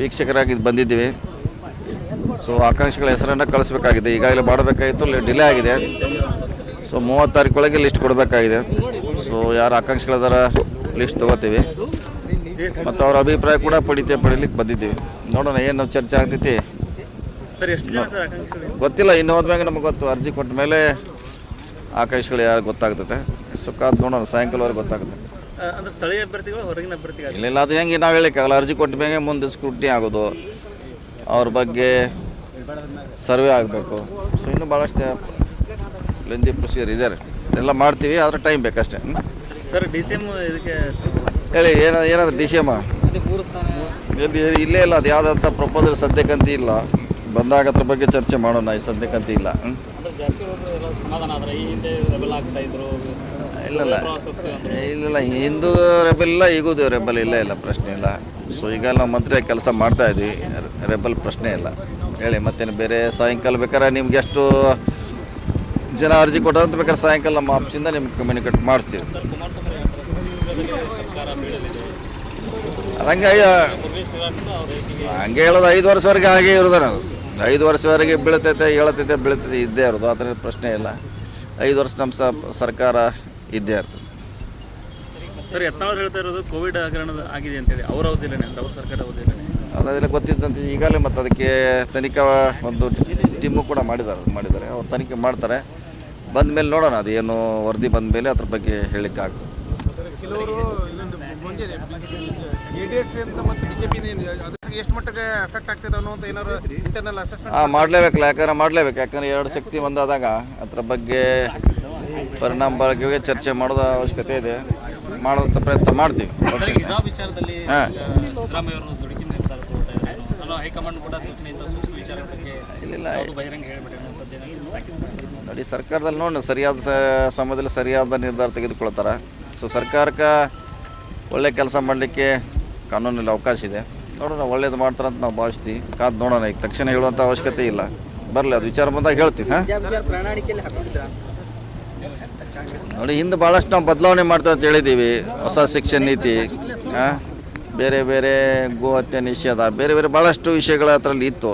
ವೀಕ್ಷಕರಾಗಿ ಬಂದಿದ್ದೀವಿ. ಸೊ ಆಕಾಂಕ್ಷಿಗಳ ಹೆಸರನ್ನು ಕಳಿಸ್ಬೇಕಾಗಿದೆ. ಈಗಾಗಲೇ ಮಾಡಬೇಕಾಗಿತ್ತು ಡಿಲೇ ಆಗಿದೆ. ಸೊ ಮೂವತ್ತು ತಾರೀಕೊಳಗೆ ಲಿಸ್ಟ್ ಕೊಡಬೇಕಾಗಿದೆ. ಸೊ ಯಾರು ಆಕಾಂಕ್ಷಿಗಳದಾರ ಲಿಸ್ಟ್ ತೊಗೋತೀವಿ. ಮತ್ತು ಅವರ ಅಭಿಪ್ರಾಯ ಕೂಡ ಪಡಿತೆ ಪಡೀಲಿಕ್ಕೆ ಬಂದಿದ್ದೀವಿ. ನೋಡೋಣ ಏನು ಚರ್ಚೆ ಆಗ್ತೈತಿ. ಗೊತ್ತಿಲ್ಲ ಇನ್ನು ಹೋದ್ಮ್ಯಾಗ ನಮಗೆ ಗೊತ್ತು. ಅರ್ಜಿ ಕೊಟ್ಟ ಮೇಲೆ ಆಕಾಂಕ್ಷಿಗಳು ಯಾರು ಗೊತ್ತಾಗ್ತೈತೆ. ಸುಖ ನೋಡೋಣ ಸಾಯಂಕಾಲವರೆಗೆ ಗೊತ್ತಾಗುತ್ತೆ. ಅಂದ್ರೆ ಸ್ಥಳೀಯ ಅಭ್ಯರ್ಥಿಗಳು ಹೊರಗಿನ ಅಭ್ಯರ್ಥಿಗಳು ಇಲ್ಲ ಇಲ್ಲ ಅದು ಹೆಂಗೆ ನಾವು ಹೇಳಿಕ್ಕಾಗಲ್ಲ ಅರ್ಜಿ ಕೊಟ್ಟ ಮೇಲೆ ಮುಂದೆ ಸ್ಕ್ರೂಟ್ನಿ ಆಗೋದು. ಅವ್ರ ಬಗ್ಗೆ ಸರ್ವೆ ಆಗಬೇಕು. ಸೊ ಇನ್ನೂ ಭಾಳಷ್ಟು ಲೆಂದಿ ಪ್ರೊಸೀಜರ್ ಇದೆ. ಎಲ್ಲ ಮಾಡ್ತೀವಿ ಆದರೆ ಟೈಮ್ ಬೇಕಷ್ಟೇ? ಸರ್ ಡಿ ಸಿ ಎಂ ಇದಕ್ಕೆ ಹೇಳಿ ಏನ ಏನಾದ್ರು ಡಿ ಸಿ ಎಂ ಎಲ್ಲಿ ಇಲ್ಲೇ ಇಲ್ಲ ಅದು ಯಾವುದಂಥ ಪ್ರಪೋಸಲ್ ಸದ್ಯಕ್ಕಂತ ಇಲ್ಲ. ಬಂದಾಗ ಅದ್ರ ಬಗ್ಗೆ ಚರ್ಚೆ ಮಾಡೋಣ ಈ ಸದ್ಯಕ್ಕಂತ ಇಲ್ಲ. ಜಾರಕಿಹೊಳಿ ಎಲ್ಲ ಸಮಾಧಾನ ಆದ್ರೆ ಈ ಹಿಂದೆ ರೆಬಲ್ ಆಗ್ತಾ ಇದ್ರು ಇಲ್ಲ ಇಲ್ಲ. ಇಲ್ಲ ಹಿಂದೂ ರೆಬಲ್ ಇಲ್ಲ ಈಗೂ ರೆಬಲ್ ಇಲ್ಲ ಇಲ್ಲ ಪ್ರಶ್ನೆ ಇಲ್ಲ. ಸೊ ಈಗ ನಾವು ಮಂತ್ರಿ ಕೆಲಸ ಮಾಡ್ತಾ ಇದ್ವಿ. ರೆಬಲ್ ಪ್ರಶ್ನೆ ಇಲ್ಲ. ಹೇಳಿ ಮತ್ತೇನು ಬೇರೆ ಸಾಯಂಕಾಲ ಬೇಕಾದ್ರೆ ನಿಮ್ಗೆ ಎಷ್ಟು ಜನ ಅರ್ಜಿ ಕೊಟ್ಟಂತ ಬೇಕಾದ್ರೆ ಸಾಯಂಕಾಲ ನಮ್ಮ ಆಫೀಸಿಂದ ನಿಮ್ಗೆ ಕಮ್ಯುನಿಕೇಟ್ ಮಾಡ್ತೀವಿ ಹಂಗೆ ಹಂಗೆ ಹೇಳೋದು ಐದು ವರ್ಷವರೆಗೆ ಹಾಗೆ ಇರೋದು ನಾವು ಐದು ವರ್ಷವರೆಗೆ ಬೀಳ್ತೈತೆ ಹೇಳತೈತೆ ಬೀಳ್ತೈತೆ ಇದ್ದೇ ಇರೋದು. ಅದರ ಪ್ರಶ್ನೆ ಇಲ್ಲ. ಐದು ವರ್ಷ ನಮ್ಮ ಸ ಸರ್ಕಾರ ಇದ್ದೇ ಇರ್ತದೆ. ಸರ್ ಯತ್ನಾಳ್ ಹೇಳ್ತಾ ಇರೋದು ಕೋವಿಡ್ ಹಗರಣದ ಆಗಿದೆ ಅಂತೇಳಿ. ಅವ್ರ ಅವಧಿಯಲ್ಲೇ ಅಂತ ಅವ್ರ ಸರ್ಕಾರ ಅವಧಿಯಲ್ಲೇ ಅದೆಲ್ಲ ಗೊತ್ತಿದ್ದಂತೆ ಈಗಾಗಲೇ ಮತ್ತು ಅದಕ್ಕೆ ತನಿಖಾ ಒಂದು ಟೀಮು ಕೂಡ ಮಾಡಿದ್ದಾರೆ ಮಾಡಿದ್ದಾರೆ. ಅವ್ರು ತನಿಖೆ ಮಾಡ್ತಾರೆ. ಬಂದ ಮೇಲೆ ನೋಡೋಣ ಅದು ಏನು ವರದಿ ಬಂದ ಮೇಲೆ ಅದ್ರ ಬಗ್ಗೆ ಹೇಳಿಕ್ಕೆ ಆಗ್ತದೆ ಕೆಲವರು ಇನ್ನೊಂದು ಮುಂಚೆ ಜೆ ಡಿ ಎಸ್ ಅಂತ ಮತ್ತು ಬಿಜೆಪಿ ಎಷ್ಟು ಮಟ್ಟಿಗೆ ಎಫೆಕ್ಟ್ ಆಗ್ತಿದೆ ಏನಾರು ಇಂಟರ್ನಲ್ ಅಸೆಸ್ಮೆಂಟ್ ಹಾಂ ಮಾಡಲೇಬೇಕಲ್ಲ ಯಾಕಂದ್ರೆ ಮಾಡಲೇಬೇಕು ಯಾಕಂದ್ರೆ ಎರಡು ಶಕ್ತಿ ಒಂದಾದಾಗ ಅದ್ರ ಬಗ್ಗೆ ಪರಿಣಾಮ ಬಳಕೆಗೆ ಚರ್ಚೆ ಮಾಡೋದ ಅವಶ್ಯಕತೆ ಇದೆ. ಮಾಡೋದಂಥ ಪ್ರಯತ್ನ ಮಾಡ್ತೀವಿ. ಸರ್ ವಿಚಾರದಲ್ಲಿ ಹಾ. ಸಿದ್ದರಾಮಯ್ಯ ಅವರು ದುಡುಕಿ ನಿರ್ಧಾರ ತಗೊಳ್ತಾ ಇದ್ದಾರೆ. ಅಲ್ಲ ಹೈಕಮಾಂಡ್ ಕೂಡ ಸೂಚನೆಯಿಂದ ಸೂಕ್ಷ್ಮ ವಿಚಾರದ ಬಗ್ಗೆ ಇಲ್ಲ ಯಾವುದು ಬಹಿರಂಗ ಹೇಳ್ಬೇಡಿ ಅನ್ನುವಂಥದ್ದು ಏನಾದ್ರು ತಾಕೀತು ನೋಡಿ ಸರ್ಕಾರದಲ್ಲಿ ನೋಡಿ ಸರಿಯಾದ ಸಮಯದಲ್ಲಿ ಸರಿಯಾದ ನಿರ್ಧಾರ ತೆಗೆದುಕೊಳ್ತಾರೆ. ಸೊ ಸರ್ಕಾರಕ್ಕೆ ಒಳ್ಳೆ ಕೆಲಸ ಮಾಡಲಿಕ್ಕೆ ಕಾನೂನಲ್ಲಿ ಅವಕಾಶ ಇದೆ. ನೋಡೋಣ ಒಳ್ಳೇದು ಮಾಡ್ತಾರೆ ಅಂತ ನಾವು ಭಾವಿಸ್ತೀವಿ. ಕಾದು ನೋಡೋಣ ಈಗ ತಕ್ಷಣ ಹೇಳುವಂಥ ಅವಶ್ಯಕತೆ ಇಲ್ಲ. ಬರಲಿ ಅದು ವಿಚಾರ ಬಂದಾಗ ಹೇಳ್ತೀವಿ ಹಾಂ? ನೋಡಿ ಹಿಂದೆ ಭಾಳಷ್ಟು ನಾವು ಬದಲಾವಣೆ ಮಾಡ್ತಾ ಅಂತ ಹೇಳಿದ್ದೀವಿ. ಹೊಸ ಶಿಕ್ಷಣ ನೀತಿ ಹಾಂ? ಬೇರೆ ಬೇರೆ ಗೋ ಹತ್ಯೆ ನಿಷೇಧ ಬೇರೆ ಬೇರೆ ಭಾಳಷ್ಟು ವಿಷಯಗಳ ಅದರಲ್ಲಿ ಇತ್ತು.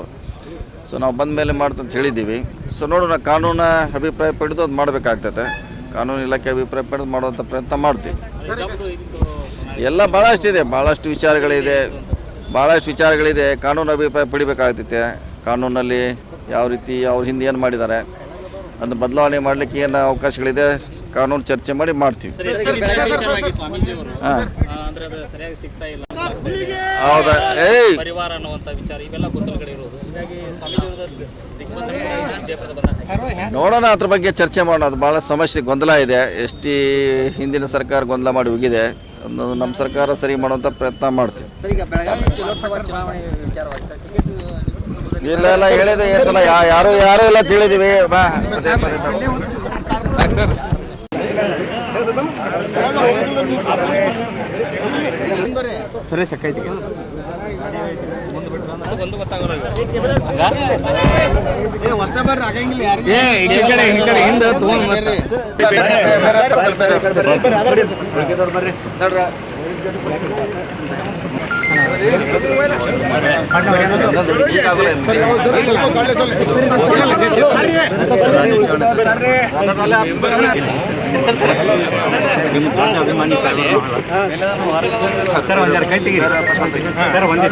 ಸೊ ನಾವು ಬಂದ ಮೇಲೆ ಮಾಡ್ತಂತ ಹೇಳಿದ್ದೀವಿ. ಸೊ ನೋಡೋಣ ಕಾನೂನ ಅಭಿಪ್ರಾಯ ಪಡೆದು ಅದು ಮಾಡಬೇಕಾಗ್ತದೆ. ಕಾನೂನು ಇಲಾಖೆ ಅಭಿಪ್ರಾಯ ಪಡೆದು ಮಾಡುವಂಥ ಪ್ರಯತ್ನ ಮಾಡ್ತೀವಿ. ಎಲ್ಲ ಭಾಳಷ್ಟು ಇದೆ ಭಾಳಷ್ಟು ವಿಚಾರಗಳಿದೆ. ಭಾಳಷ್ಟು ವಿಚಾರಗಳಿದೆ. ಕಾನೂನು ಅಭಿಪ್ರಾಯ ಪಡಿಬೇಕಾಗ್ತೈತೆ ಕಾನೂನಲ್ಲಿ ಯಾವ ರೀತಿ ಅವ್ರ ಹಿಂದೆ ಏನು ಮಾಡಿದ್ದಾರೆ. ಅದನ್ನು ಬದಲಾವಣೆ ಮಾಡಲಿಕ್ಕೆ ಏನು ಅವಕಾಶಗಳಿದೆ. ಕಾನೂನು ಚರ್ಚೆ ಮಾಡಿ ಮಾಡ್ತೀವಿ. ಹಾಂ. ಅಂದ್ರೆ ಅದು ಸರಿಯಾಗಿ ಸಿಗ್ತಾ ಇಲ್ಲ ಅಂತ ಆಗ್ತಾ ಇದೆ. ಹೌದಾ? ಏಯ್! ನೋಡೋಣ ಅದ್ರ ಬಗ್ಗೆ ಚರ್ಚೆ ಮಾಡೋಣ. ಅದು ಭಾಳ ಸಮಸ್ಯೆ ಗೊಂದಲ ಇದೆ. ಎಸ್ ಟಿ ಹಿಂದಿನ ಸರ್ಕಾರ ಗೊಂದಲ ಮಾಡಿ ಹೋಗಿದೆ. ಅದನ್ನು ನಮ್ಮ ಸರ್ಕಾರ ಸರಿ ಮಾಡುವಂಥ ಪ್ರಯತ್ನ ಮಾಡ್ತೀವಿ. ಸರ್ ಈಗ ಬೆಳಗಾವಿ ಲೋಕಸಭಾ ಚುನಾವಣೆ ವಿಚಾರವಾಗಿ ಸರ್ ಟಿಕೆಟ್ ಇಲ್ಲ ಇಲ್ಲ ಹೇಳಿದೆ ಸಲ ಯಾ ಯಾರು ಯಾರು ಎಲ್ಲ ತಿಳಿದೀವಿ. ಬಾ. ಒಂದು ಸರ್ ಒಂದೆರಡು ಕೈ ತೆಗಿ ಸರ್ ಒಂದೇ